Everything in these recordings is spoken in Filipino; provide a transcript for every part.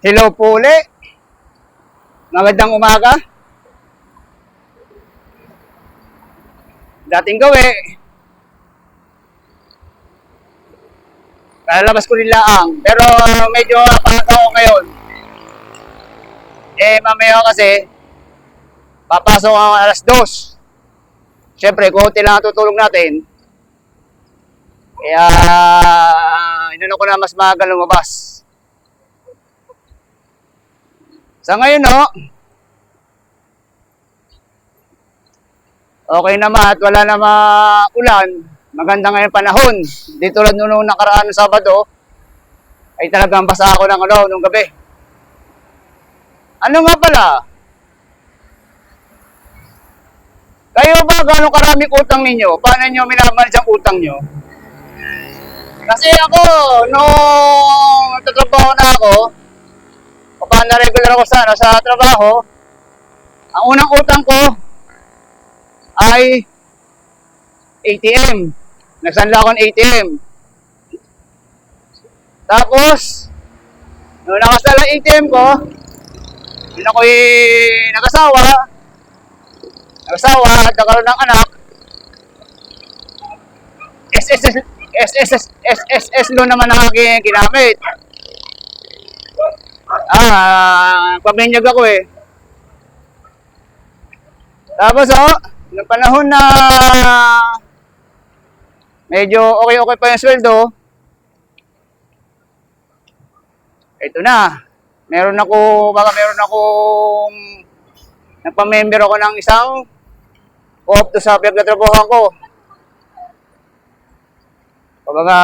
Hello po uli. Magandang umaga. Dating gawi. Lalabas ko nila ang. Pero medyo napaka ako ngayon. Eh, mamaya kasi, papasok ako alas dos. Siyempre, konti lang ang tutulong natin. Kaya, inano ko na mas maaga lumabas. Sa ngayon, no, okay naman at wala na ulan. Maganda ngayon panahon. Di tulad nung nakaraan Sabado, ay talagang basa ako ng ano, nung gabi. Ano nga pala? Kayo ba gano'ng karaming utang ninyo? Paano nyo minamanage ang utang nyo? Kasi ako, nung nagtatrabaho na ako, na-regular ako sa, ano, sa trabaho, ang unang utang ko ay ATM. Nagsanla ako ng ATM. Tapos, nung nakasala ang ATM ko, yun ako'y nag-asawa, nag-asawa at nagkaroon ng anak, SSS, SSS, SSS loan naman ang aking ginamit. Ah, paminyag ako eh. Tapos oh, nung panahon na medyo okay-okay pa yung sweldo, ito na. Meron ako, baka meron akong nagpa-member ako ng isang co-op to sa pinagtatrabahoan ko. Kumbaga,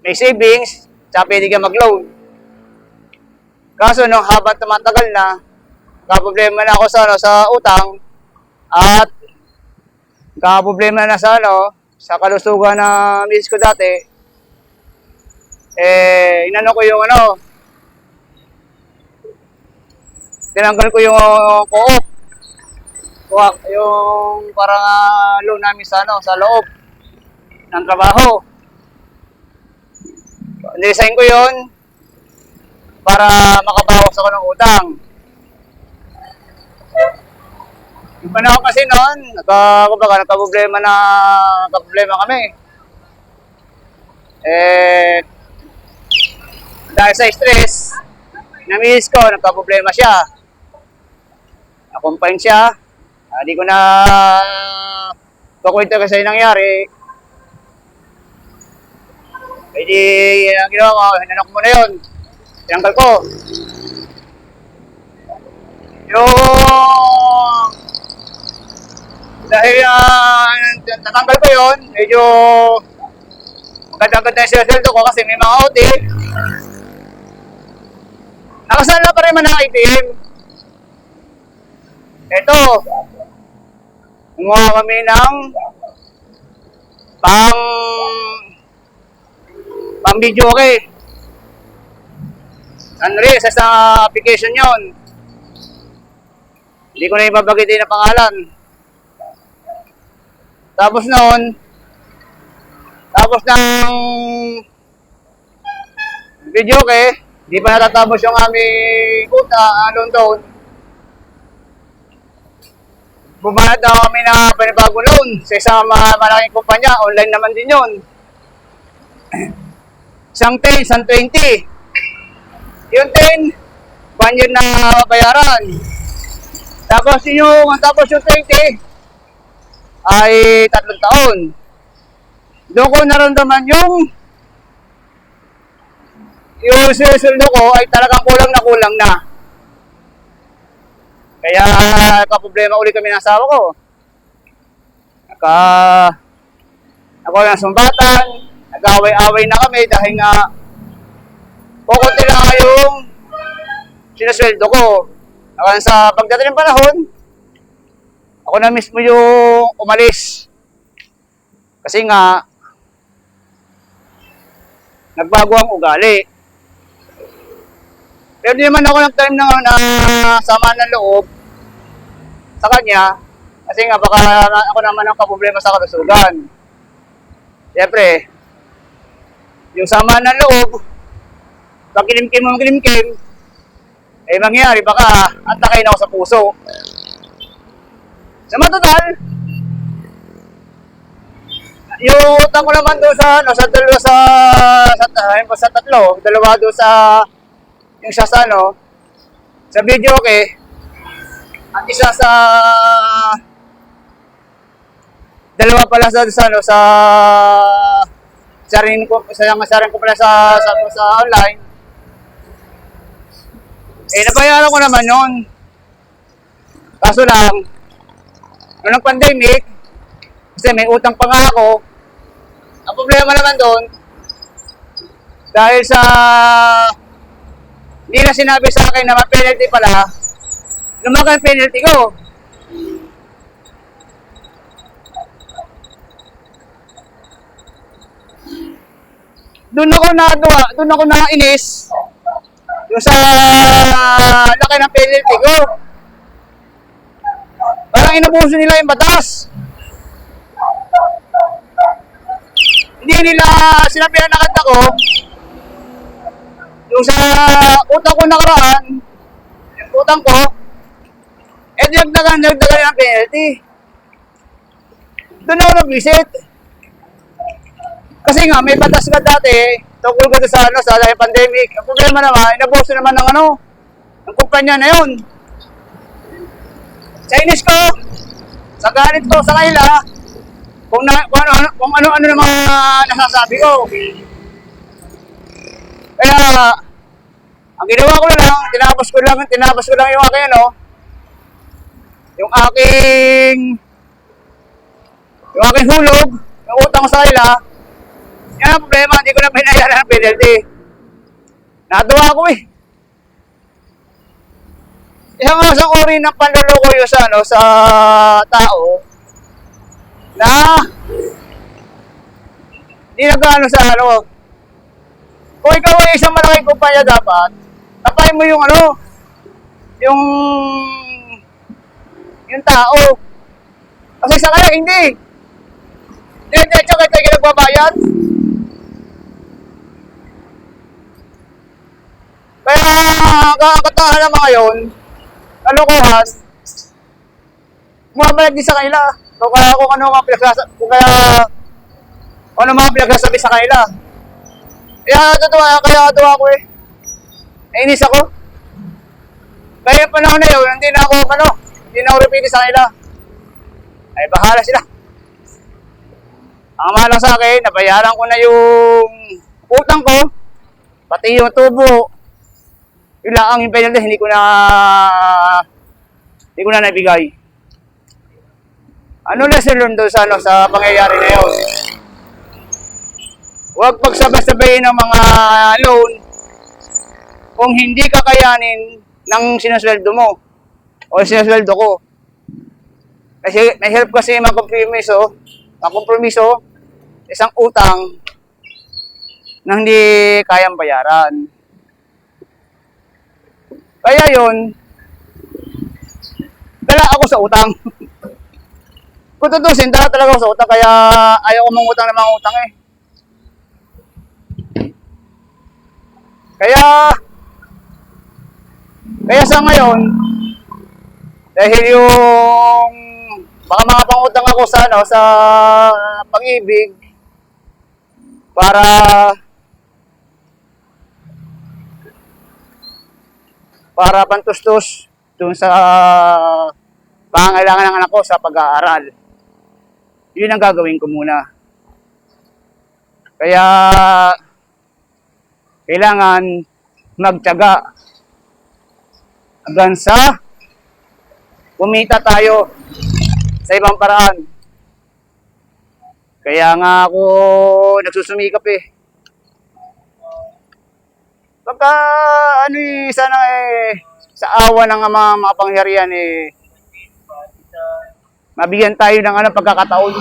may savings, tsaka pwede ka mag-loan. Kaso nung habang tumatagal na, kaproblema na ako sa, ano, sa utang, at kaproblema na sa, ano, sa kalusugan na miss ko dati, eh, inano ko yung, ano, tinanggal ko yung co-op. Kuha, yung parang ah, loan namin sa, ano, sa loob ng trabaho. Niresign ko yun para makabawas ako ng utang. Yung panahon kasi noon, nagka, kumbaga, nagka-problema na, nagka-problema kami. Eh, dahil sa stress, namiss ko, nagka-problema siya. Nakumpain siya, Ah, di ko na kukwento kasi nangyari. Eh di, ang ginawa ko, hinanok mo na yun. Tinanggal ko. Yung... Dahil uh, natanggal ko yun, medyo maganda-ganda yung sweldo ko kasi may mga OT. Nakasala pa rin man ng ATM. Ito, Kumuha kami ng pang pang video okay. Andre, sa sa application yon. Hindi ko na ibabagitin na pangalan. Tapos noon, tapos ng video okay, di pa natatapos yung aming kuta, alon doon bumanat daw kami ng panibagong loan sa isang malaking kumpanya. Online naman din yun. Isang 10, isang 20. Yung 10, one year na bayaran. Tapos yung, tapos yung 20, ay tatlong taon. Doon ko naramdaman yung yung susunod ko ay talagang kulang na kulang na. Kaya kaproblema uli kami ng asawa ko. Naka ako ng sumbatan, nag-away-away na kami dahil nga kukunti lang yung sinasweldo ko. Naka sa pagdating ng panahon, ako na mismo yung umalis. Kasi nga, nagbago ang ugali. Pero di naman ako nag-time na, na sama ng loob sa kanya kasi nga baka ako naman ang kaproblema sa kalusugan. Siyempre, yung sama ng loob, pag kinimkim mo kinimkim, eh mangyari, baka atakayin ako sa puso. Sa matotal, yung utang ko naman doon sa, ano, sa dalawa sa, sa, po, sa tatlo, dalawa doon sa, yung isa sa, ano, sa video, okay, at isa sa, dalawa pala sa, sa, ano, sa, sa rin ko, sa, sa rin ko pala sa, sa, sa online, eh, nabayaran ko naman yun. Kaso lang, noong nag-pandemic, kasi may utang pa nga ako, ang problema naman doon, dahil sa hindi na sinabi sa akin na may penalty pala, lumaki ang penalty ko. Doon ako natuwa, doon ako nainis. Yung sa laki ng penalty ko. Parang inabuso nila yung batas. Hindi nila sinabihan na kanta ko. Yung sa utang ko nakaraan, yung utang ko, eh dinagdagan, dinagdagan ng penalty. Doon ako nag-visit. Kasi nga, may batas ka dati, tungkol ka sa, ano, sa pandemic. Ang problema naman, inabuso naman ng ano, ng kumpanya na yun. Chinese ko, sa galit ko sa kanila, kung, na, kung ano, ano, kung ano, ano na mga nasasabi ko. Kaya, ang ginawa ko na lang, tinapos ko lang, tinapos ko lang yung aking ano, yung aking, yung aking hulog, yung utang sa kanila, yan ang problema, hindi ko na binayaran ng penalty. Natuwa ko eh. Isang nga sa uri ng panluloko yun sa, ano, sa tao na hindi nag-ano sa ano. Kung ikaw ay isang malaking kumpanya dapat, tapayin mo yung ano, yung yung tao. Kasi sa kanya, hindi. Diretso kahit tayo nagbabayad. Kaya ang katahan ng mga yun, kalokohan, bumabalik din sa kanila. Kung kaya kung ano mga pinagsasabi, kung kaya kung ano mga pinagsasabi sa kanila. Kaya totoo, kaya totoo ako eh. Nainis ako. Kaya panahon na yun, hindi na ako, ano, hindi na ako repeat sa kanila. Ay, bahala sila. Ang mahalaga sa akin, nabayaran ko na yung utang ko, pati yung tubo. Lang ang yung penalty, hindi ko na hindi ko na nabigay. Ano lesson learned doon sa, ano, sa pangyayari na yun? Huwag pagsabay-sabayin ng mga loan kung hindi kakayanin ng sinasweldo mo o sinasweldo ko. Kasi mahirap kasi magkompromiso, magkompromiso isang utang na hindi kayang bayaran. Kaya yon dala ako sa utang. Kung tutusin, dala talaga ako sa utang, kaya ayaw ko mangutang ng mga utang eh. Kaya, kaya sa ngayon, dahil yung baka mga pangutang ako sa ano sa pag-ibig para para pantustos dun sa pangangailangan ng anak ko sa pag-aaral. Yun ang gagawin ko muna. Kaya kailangan magtiyaga hanggang sa kumita tayo sa ibang paraan. Kaya nga ako nagsusumikap eh. Pagka ano eh, sana eh, sa awa ng mga makapangyarihan eh, mabigyan tayo ng ano, pagkakataon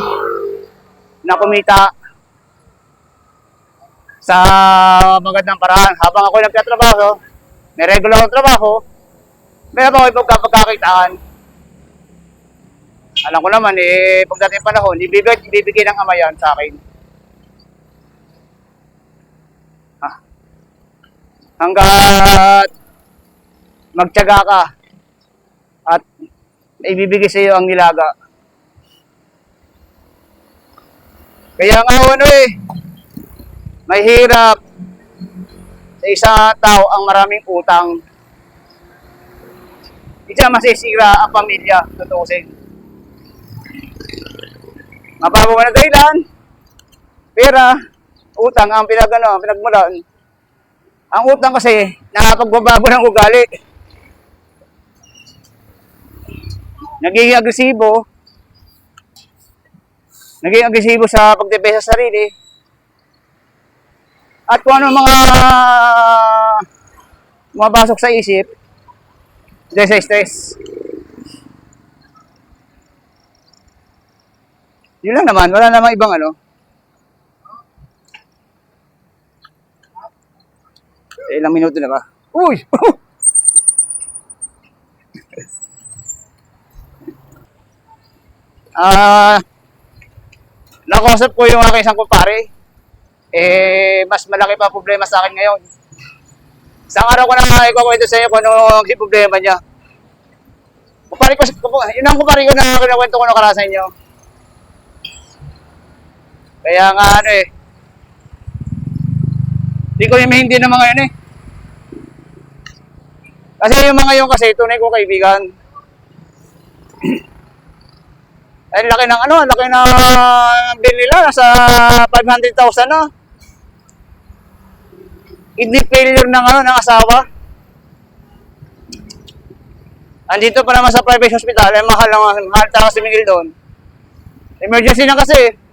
na kumita sa magandang paraan. Habang ako nagtatrabaho, may regular akong trabaho, meron ako ibang pagkakitaan. Alam ko naman, eh, pagdating panahon, ibibigay, ibibigay ng ama yan sa akin. Hanggat magtiyaga ka at ibibigay sa iyo ang nilaga. Kaya nga ano eh, mahirap sa isang tao ang maraming utang. Siya masisira ang pamilya, tutusin. Mababawa na dahilan, pera, utang ang pinagano, pinagmulan. Ang utang kasi, nakapagbabago ng ugali. Nagiging agresibo, naging agresibo sa pagdepensa sa sarili. At kung ano mga mabasok sa isip, dahil sa stress. Yun lang naman, wala namang ibang ano. Ilang minuto na ba? Uy! Ah, nakausap ko yung aking isang kumpare. Eh, mas malaki pa problema sa akin ngayon. Isang araw ko na ikukwento sa inyo kung ano ang problema niya. Kumpare ko, yun ang kumpare ko na kinakwento ko na kara sa inyo. Kaya nga ano eh, hindi ko yung hindi ng mga yun eh. Kasi yung mga yun kasi tunay ko kaibigan. Ay, laki ng ano, laki ng bill nila, nasa 500,000 na. Hindi failure ng ano, ng asawa. Andito pa naman sa private hospital, eh, mahal lang, mahal talaga si Miguel doon. Emergency na kasi.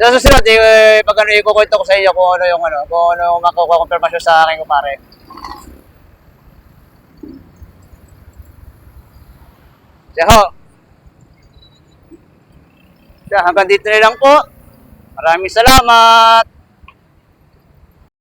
Sa susunod, eh, pag ano, ikukwento ko sa iyo kung ano yung ano, kung ano yung makukuha konfirmasyon sa akin kumpare. Siya ho. Siya, hanggang dito na lang po. Maraming salamat.